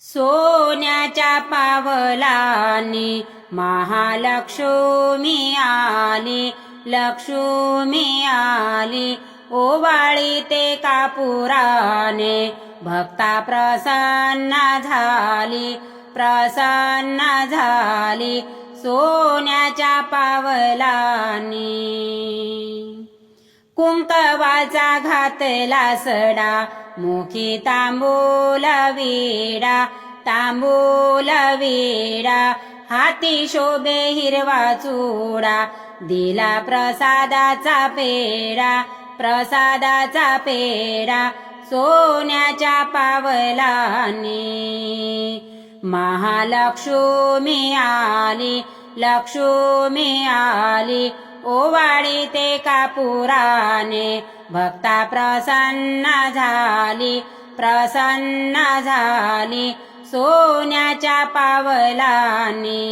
सोन्याच्या पावलाने महालक्ष्मी आली लक्ष्मी आली. ओवाळी ते कापुराने भक्ता प्रसन्न झाली प्रसन्न झाली सोन्याच्या पावलाने. कुंकवाचा घातला सडा मुखी तांबूल विडा तांबूल विडा हाती शोभे हिरवा चुडा दिला प्रसादाचा पेडा प्रसादाचा पेडा सोन्याच्या पावलाने. महालक्ष्मी आली लक्ष्मी आली ओवाळी ते कापुराने. भक्ता प्रसन्न झाली प्रसन्न झाली सोन्याच्या पावलाने.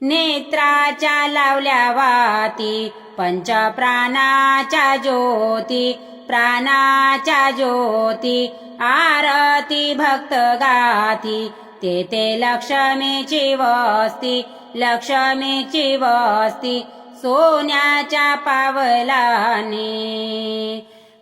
नेत्राच्या लावल्या वाती पंचप्राणाच्या ज्योती प्राणाच्या ज्योती आरती भक्त गाती ते ते लक्ष्मीची वस्ती लक्ष्मीची वस्ती सोन्याच्या पावलाने.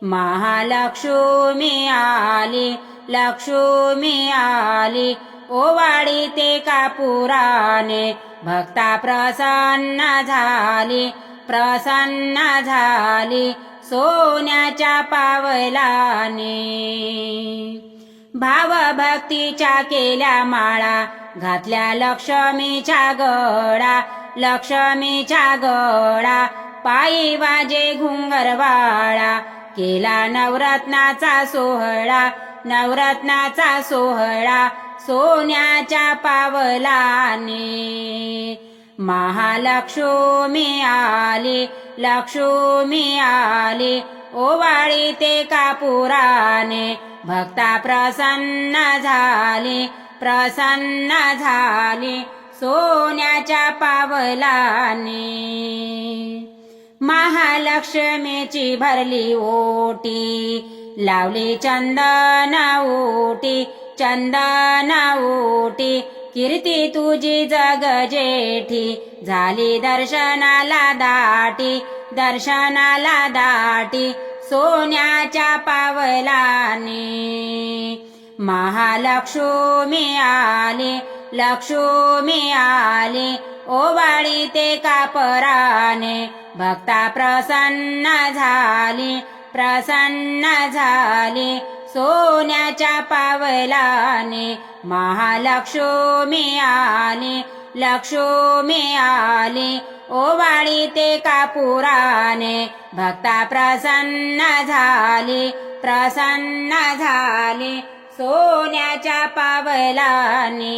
महालक्ष्मी आली लक्ष्मी आली ओवाडी ते कापुराने. भक्ता प्रसन्न झाली प्रसन्न झाली सोन्याच्या पावलाने. भावभक्तीच्या केल्या माळा घातल्या लक्ष्मीच्या गळा लक्ष्मीच्या गळा पायी वाजे घुंगरवाळा केला नवरत्नाचा सोहळा नवरत्नाचा सोहळा सोन्याच्या पावलाने. महालक्ष्मी आली लक्ष्मी आली ओवाळी ते कापुराने भक्ता प्रसन्न झाली प्रसन्न झाली सोन्याच्या पावलाने. महालक्ष्मीची भरली ओटी लावली चंदन ओटी चंदन ओटी. कीर्ती तुझी जग जेठी झाली दर्शनाला दाटी दर्शनाला दाटी. सोन्याच्या पावलाने. महालक्ष्मी आले लक्ष्मी आली. ओवाळी ते कापराने भक्ता प्रसन्न झाली प्रसन्न झाली. सोन्याच्या पावलाने महालक्ष्मी आली लक्ष्मी आली. ओवाळी ते कापुराने भक्ता प्रसन्न झाली प्रसन्न झाली सोन्याच्या पावलाने.